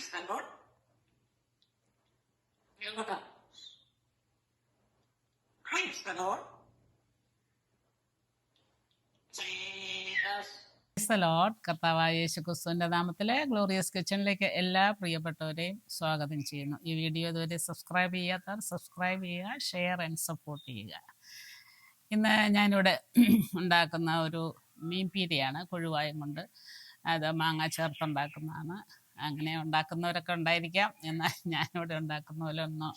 Praise the Lord. എങ്ങോട്ടാ the Lord. Jesus. Lord കർത്താവായ യേശു നാമത്തിലെ glorious കിച്ചണിലേക്ക് എല്ലാ പ്രിയപ്പെട്ടവരെയും സ്വാഗതം ചെയ്യുന്നു ഈ വീഡിയോ ഇതുവരെ സബ്സ്ക്രൈബ് ചെയ്യാത്തവർ സബ്സ്ക്രൈബ് ചെയ്യുക ഷെയർ ആൻഡ് സപ്പോർട്ട് ചെയ്യുക ഇന്ന് ഞാനിവിടെ ഉണ്ടാക്കുന്ന ഒരു മീൻ പീരയാണ് കൊഴുവായും കൊണ്ട് അത് മാങ്ങ ചേർത്തുണ്ടാക്കുന്നതാണ് അങ്ങനെ ഉണ്ടാക്കുന്നവരൊക്കെ ഉണ്ടായിരിക്കാം. എന്നാൽ ഞാനിവിടെ ഉണ്ടാക്കുന്ന പോലെ ഒന്ന്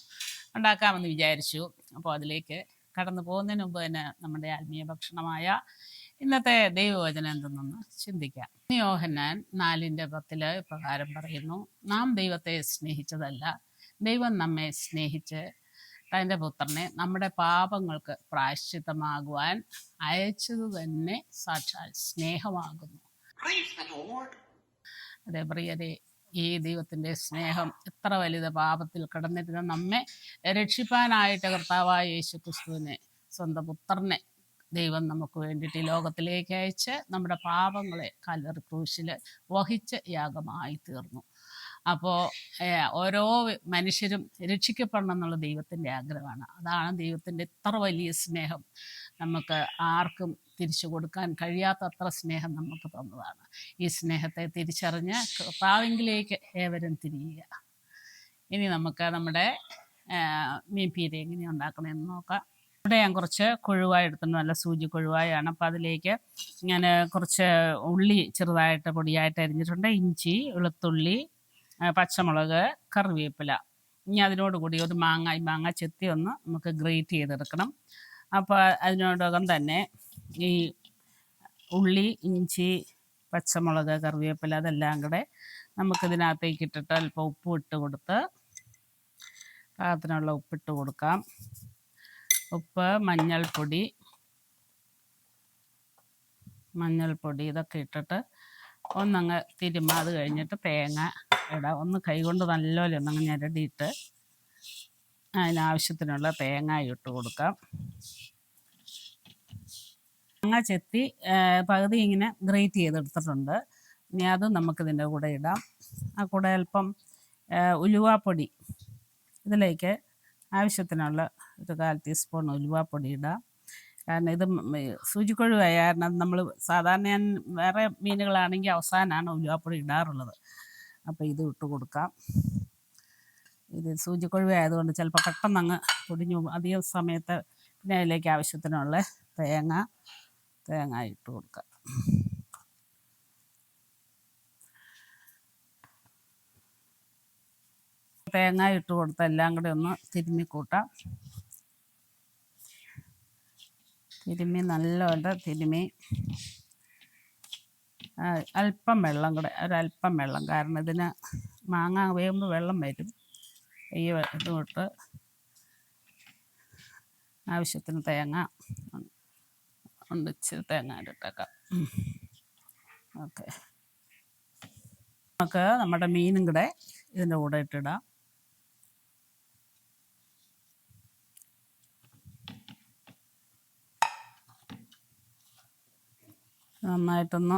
ഉണ്ടാക്കാമെന്ന് വിചാരിച്ചു. അപ്പോൾ അതിലേക്ക് കടന്നു പോകുന്നതിന് മുമ്പ് തന്നെ നമ്മുടെ ആത്മീയ ഭക്ഷണമായ ഇന്നത്തെ ദൈവവചനം എന്തെന്നൊന്ന് ചിന്തിക്കാം. യോഹന്നാൻ നാലിന്റെ പത്തിൽ പ്രകാരം പറയുന്നു നാം ദൈവത്തെ സ്നേഹിച്ചതല്ല ദൈവം നമ്മെ സ്നേഹിച്ച് തന്റെ പുത്രനെ നമ്മുടെ പാപങ്ങൾക്ക് പ്രായശ്ചിത്തമാകുവാൻ അയച്ചത് തന്നെ സാക്ഷാൽ സ്നേഹമാകുന്നു. അതെ പ്രിയരെ ഈ ദൈവത്തിന്റെ സ്നേഹം എത്ര വലുത് പാപത്തിൽ കിടന്നിരുന്ന നമ്മെ രക്ഷിപ്പാനായിട്ട് കർത്താവായ യേശു ക്രിസ്തുവിനെ സ്വന്തം പുത്രനെ ദൈവം നമുക്ക് വേണ്ടിയിട്ട് ഈ ലോകത്തിലേക്ക് അയച്ച് നമ്മുടെ പാപങ്ങളെ കല്ലറി ക്രൂശിൽ വഹിച്ച് യാഗമായി തീർന്നു. അപ്പോൾ ഓരോ മനുഷ്യരും രക്ഷിക്കപ്പെടണം എന്നുള്ള ദൈവത്തിന്റെ ആഗ്രഹമാണ്. അതാണ് ദൈവത്തിന്റെ ഇത്ര വലിയ സ്നേഹം. നമുക്ക് ആർക്കും തിരിച്ചു കൊടുക്കാൻ കഴിയാത്തത്ര സ്നേഹം നമുക്ക് തന്നതാണ്. ഈ സ്നേഹത്തെ തിരിച്ചറിഞ്ഞ് കർത്താവിങ്കിലേക്ക് ഏവരും തിരിയുക. ഇനി നമുക്ക് നമ്മുടെ മീൻ പീര എങ്ങനെ ഉണ്ടാക്കണമെന്ന് നോക്കാം. ഇവിടെ ഞാൻ കുറച്ച് കൊഴുവായ എടുത്തിട്ടുണ്ട്. നല്ല സൂചി കൊഴുവായാണ്. അപ്പോൾ അതിലേക്ക് ഞാൻ കുറച്ച് ഉള്ളി ചെറുതായിട്ട് പൊടിയായിട്ട് അരിഞ്ഞിട്ടുണ്ട്. ഇഞ്ചി വെളുത്തുള്ളി പച്ചമുളക് കറിവേപ്പില. ഇനി അതിനോട് കൂടി ഒരു മാങ്ങ ഈ മാങ്ങ ചെത്തി ഒന്ന് നമുക്ക് ഗ്രേറ്റ് ചെയ്തെടുക്കണം. അപ്പോൾ അതിനോടകം തന്നെ ഈ ഉള്ളി ഇഞ്ചി പച്ചമുളക് കറിവേപ്പില അതെല്ലാം കൂടെ നമുക്കിതിനകത്തേക്ക് ഇട്ടിട്ട് അല്പം ഉപ്പ് ഇട്ട് കൊടുത്ത് പാകത്തിനുള്ള ഉപ്പിട്ട് കൊടുക്കാം. ഉപ്പ് മഞ്ഞൾപ്പൊടി മഞ്ഞൾപ്പൊടി ഇതൊക്കെ ഇട്ടിട്ട് ഒന്നങ്ങ് തിരുമ അത് കഴിഞ്ഞിട്ട് തേങ്ങ ഇടാം. ഒന്ന് കൈകൊണ്ട് നല്ലപോലെ ഒന്നങ്ങ് ഞെരടിയിട്ട് അതിനാവശ്യത്തിനുള്ള തേങ്ങ ഇട്ട് കൊടുക്കാം. തേങ്ങ ചെത്തി പകുതി ഇങ്ങനെ ഗ്രേറ്റ് ചെയ്തെടുത്തിട്ടുണ്ട്. ഇനി അത് നമുക്കിതിന്റെ കൂടെ ഇടാം. ആ കൂടെ അല്പം ഉലുവാപ്പൊടി ഇതിലേക്ക് ആവശ്യത്തിനുള്ള ഒരു കാൽ ടീസ്പൂൺ ഉലുവാപ്പൊടി ഇടാം. കാരണം ഇത് സൂചിക്കൊഴുവായ. കാരണം നമ്മൾ സാധാരണ ഞാൻ വേറെ മീനുകളാണെങ്കിൽ അവസാനമാണ് ഉലുവാപ്പൊടി ഇടാറുള്ളത്. അപ്പോൾ ഇത് ഇട്ട് കൊടുക്കാം. ഇത് സൂചിക്കൊഴുവായതുകൊണ്ട് ചിലപ്പോൾ പെട്ടെന്ന് അങ്ങ് പൊടിഞ്ഞു. അധികം സമയത്ത് പിന്നെ അതിലേക്ക് ആവശ്യത്തിനുള്ള തേങ്ങ തേങ്ങ ഇട്ട് കൊടുക്കാം. തേങ്ങ ഇട്ട് കൊടുത്ത് എല്ലാം കൂടെ ഒന്ന് തിരുമ്മി കൂട്ടാം. തിരുമ്മി നല്ലപോലെ തിരുമ്മി. അല്പം വെള്ളം കൂടെ ഒരല്പം വെള്ളം കാരണം ഇതിന് മാങ്ങ വേകുമ്പോൾ വെള്ളം വരും. ഈ ഇത് തൊട്ട് ആവശ്യത്തിന് തേങ്ങ ഉണ്ട്. ഇച്ചിരി തേങ്ങ ഇട്ടേക്കാം ഓക്കെ. നമുക്ക് നമ്മുടെ മീനും കൂടെ ഇതിന്റെ കൂടെ ഇട്ടിടാം. നന്നായിട്ടൊന്ന്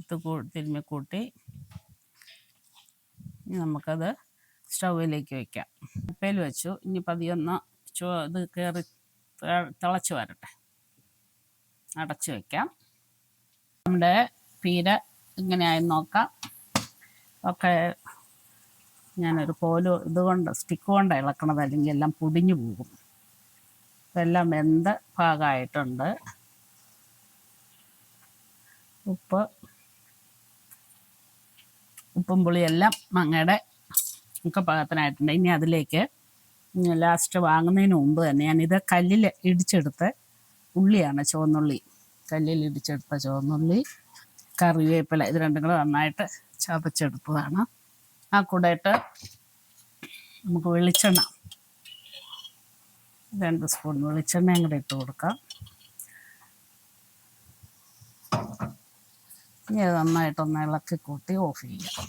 ഇത് തിരുമ്മി കൂട്ടി ഇനി നമുക്കത് സ്റ്റൗവിലേക്ക് വയ്ക്കാം ഉപ്പയിൽ വെച്ചു. ഇനി പതിയൊന്ന് ചോ ഇത് കയറി തിളച്ച് വരട്ടെ. അടച്ച് വയ്ക്കാം നമ്മുടെ പീര ഇങ്ങനെയായി നോക്കാം. ഒക്കെ ഞാനൊരു കോൽ ഇതുകൊണ്ട് സ്റ്റിക്ക് കൊണ്ട് ഇളക്കണത് അല്ലെങ്കിൽ എല്ലാം പൊടിഞ്ഞു പോകും. ഇതെല്ലാം വെന്ത് ഭാഗമായിട്ടുണ്ട് ഉപ്പ് ഉപ്പും പുളിയെല്ലാം മങ്ങയുടെ ഒക്കെ പാകത്തിനായിട്ടുണ്ട്. ഇനി അതിലേക്ക് ലാസ്റ്റ് വാങ്ങുന്നതിന് മുമ്പ് തന്നെ ഞാനിത് കല്ലിൽ ഇടിച്ചെടുത്ത ഉള്ളിയാണ് ചുവന്നുള്ളി. കല്ലിൽ ഇടിച്ചെടുത്ത ചുവന്നുള്ളി കറിവേപ്പില ഇത് രണ്ടും കൂടെ നന്നായിട്ട് ചതച്ചെടുത്തതാണ്. ആ കൂടായിട്ട് നമുക്ക് വെളിച്ചെണ്ണ രണ്ട് സ്പൂൺ വെളിച്ചെണ്ണയും കൂടെ ഇട്ട് കൊടുക്കാം. ഇനി അത് നന്നായിട്ടൊന്ന് ഇളക്കി കൂട്ടി ഓഫ് ചെയ്യാം.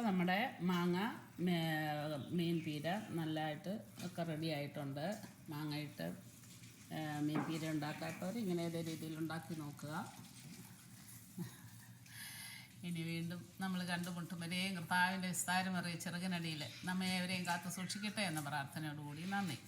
അപ്പോൾ നമ്മുടെ മാങ്ങ മീൻ പീര നല്ലതായിട്ട് ഒക്കെ റെഡി ആയിട്ടുണ്ട്. മാങ്ങ ഇട്ട് മീൻ പീര ഉണ്ടാക്കാത്തവർ ഇങ്ങനെ ഏതേ രീതിയിൽ ഉണ്ടാക്കി നോക്കുക. ഇനി വീണ്ടും നമ്മൾ കണ്ടുമുട്ടുമ്പോഴേയും കർത്താവിന്റെ വിസ്താരം അറിയ ചെറുകിനടിയിൽ നമ്മെ എവരെയും കാത്തു സൂക്ഷിക്കട്ടെ എന്ന പ്രാർത്ഥനയോടുകൂടി നന്ദി.